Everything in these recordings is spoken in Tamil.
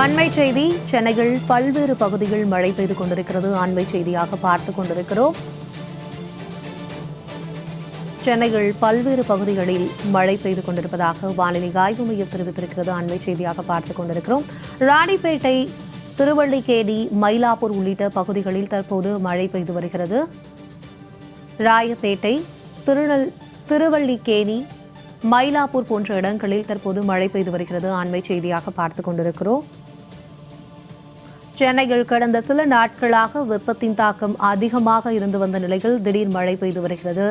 அண்மை செய்தி சென்னையில் பல்வேறு பகுதிகள் மழை பெய்து கொண்டிருக்கிறது. அண்மை செய்தியாக பார்த்து கொண்டிருக்கிறோம். சென்னையில் பல்வேறு பகுதிகளில் மழை பெய்து கொண்டிருப்பதாக வானிலை ஆய்வு மையம் தெரிவித்திருக்கிறது. அண்மை செய்தியாக பார்த்து கொண்டிருக்கிறோம். ராணிப்பேட்டை திருவள்ளிக்கேணி மயிலாப்பூர் உள்ளிட்ட பகுதிகளில் தற்போது மழை பெய்து வருகிறது. ராயப்பேட்டை திருநெல் திருவள்ளிக்கேணி மயிலாப்பூர் போன்ற இடங்களில் தற்போது மழை பெய்து வருகிறது. அண்மை செய்தியாக பார்த்து கொண்டிருக்கிறோம். சென்னையில் கடந்த சில நாட்களாக வெப்பத்தின் தாக்கம் அதிகமாக இருந்து வந்த நிலையில் திடீர் மழை பெய்து வருகிறது.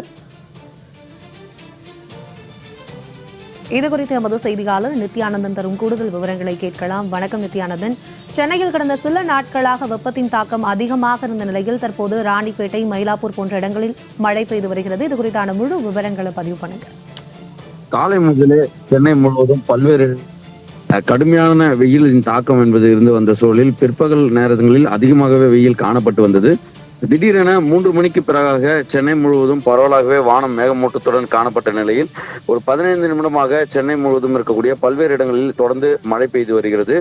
இது குறித்து எமது செய்தியாளர் நித்யானந்தன் தரும் கூடுதல் விவரங்களை கேட்கலாம். வணக்கம் நித்யானந்தன். சென்னையில் கடந்த சில நாட்களாக வெப்பத்தின் தாக்கம் அதிகமாக இருந்த நிலையில் தற்போது ராணிப்பேட்டை மயிலாப்பூர் போன்ற இடங்களில் மழை பெய்து வருகிறது. இது குறித்தான முழு விவரங்களை பதிவு பண்ணுங்க காலை முதலே சென்னை முழுவதும் பல்வேறு கடுமையான வெயிலின் தாக்கம் என்பது இருந்து வந்த சூழலில் பிற்பகல் நேரங்களில் அதிகமாகவே வெயில் காணப்பட்டு வந்தது. திடீரென மூன்று மணிக்கு பிறகாக சென்னை முழுவதும் பரவலாகவே வானம் மேகமூட்டத்துடன் காணப்பட்ட நிலையில் ஒரு பதினைந்து நிமிடமாக சென்னை முழுவதும் இருக்கக்கூடிய பல்வேறு இடங்களில் தொடர்ந்து மழை பெய்து வருகிறது.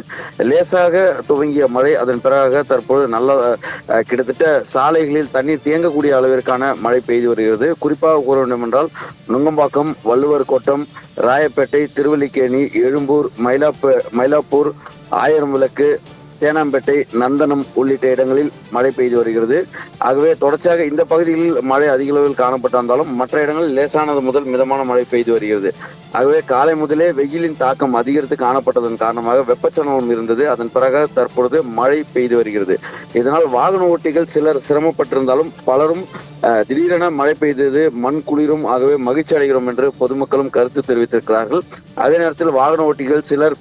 லேசாக துவங்கிய மழை அதன் பிறகாக தற்போது நல்ல கிட்டத்தட்ட சாலைகளில் தண்ணீர் தேங்கக்கூடிய அளவிற்கான மழை பெய்து வருகிறது. குறிப்பாக கூற வேண்டும் என்றால் நுங்கம்பாக்கம் வள்ளுவர் கோட்டம் ராயப்பேட்டை திருவல்லிக்கேணி எழும்பூர் மயிலாப்ப மயிலாப்பூர் ஆயிரம் விளக்கு தேனாம்பேட்டை நந்தனம் உள்ளிட்ட இடங்களில் மழை பெய்து வருகிறது. ஆகவே தொடர்ச்சியாக இந்த பகுதிகளில் மழை அதிக அளவில் காணப்பட்டிருந்தாலும் மற்ற இடங்களில் லேசானது முதல் மிதமான மழை பெய்து வருகிறது. ஆகவே காலை முதலே வெயிலின் தாக்கம் அதிகரித்து காணப்பட்டதன் காரணமாக வெப்பச்சலனம் இருந்தது. அதன் பிறகு தற்பொழுது மழை பெய்து வருகிறது. இதனால் வாகன ஓட்டிகள் சிலர் சிரமப்பட்டிருந்தாலும் பலரும் அஹ், திடீரென மழை பெய்தது மண் குளிரும் ஆகவே மகிழ்ச்சி அடைகிறோம் என்று பொதுமக்களும் கருத்து தெரிவித்திருக்கிறார்கள். அதே நேரத்தில் வாகன ஓட்டிகள் சிலர்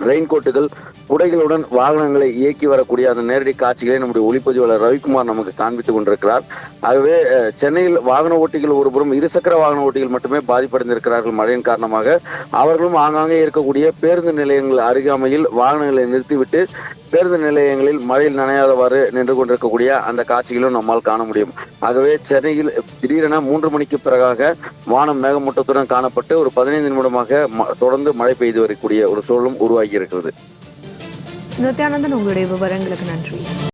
ரெயின்கோட்டுகள் உடைகளுடன் வாகனங்களை இயக்கி வரக்கூடிய அந்த நேரடி காட்சிகளை நம்முடைய ஒளிப்பதிவாளர் ரவிக்குமார் நமக்கு காண்பித்துக் கொண்டிருக்கிறார். ஆகவே சென்னையில் வாகன ஓட்டிகள் ஒருபுறம் இருசக்கர வாகன ஓட்டிகள் மட்டுமே பாதிப்படைந்திருக்கிறார்கள் மழையின் காரணமாக. அவர்களும் ஆங்காங்கே இருக்கக்கூடிய பேருந்து நிலையங்கள் அருகாமையில் வாகனங்களை நிறுத்திவிட்டு பேருந்து நிலையங்களில் மழையில் நனையாதவாறு நின்று கொண்டிருக்கக்கூடிய அந்த காட்சிகளும் நம்மால் காண முடியும். ஆகவே சென்னையில் திடீரென மூன்று மணிக்கு பிறகாக வானம் மேகமூட்டத்துடன் காணப்பட்டு ஒரு பதினைந்து நிமிடமாக ம- தொடர்ந்து மழை பெய்து வரக்கூடிய ஒரு சூழலும் உருவாகி இருக்கிறது. நித்யானந்தன் உங்களுடைய விவரங்களுக்கு நன்றி.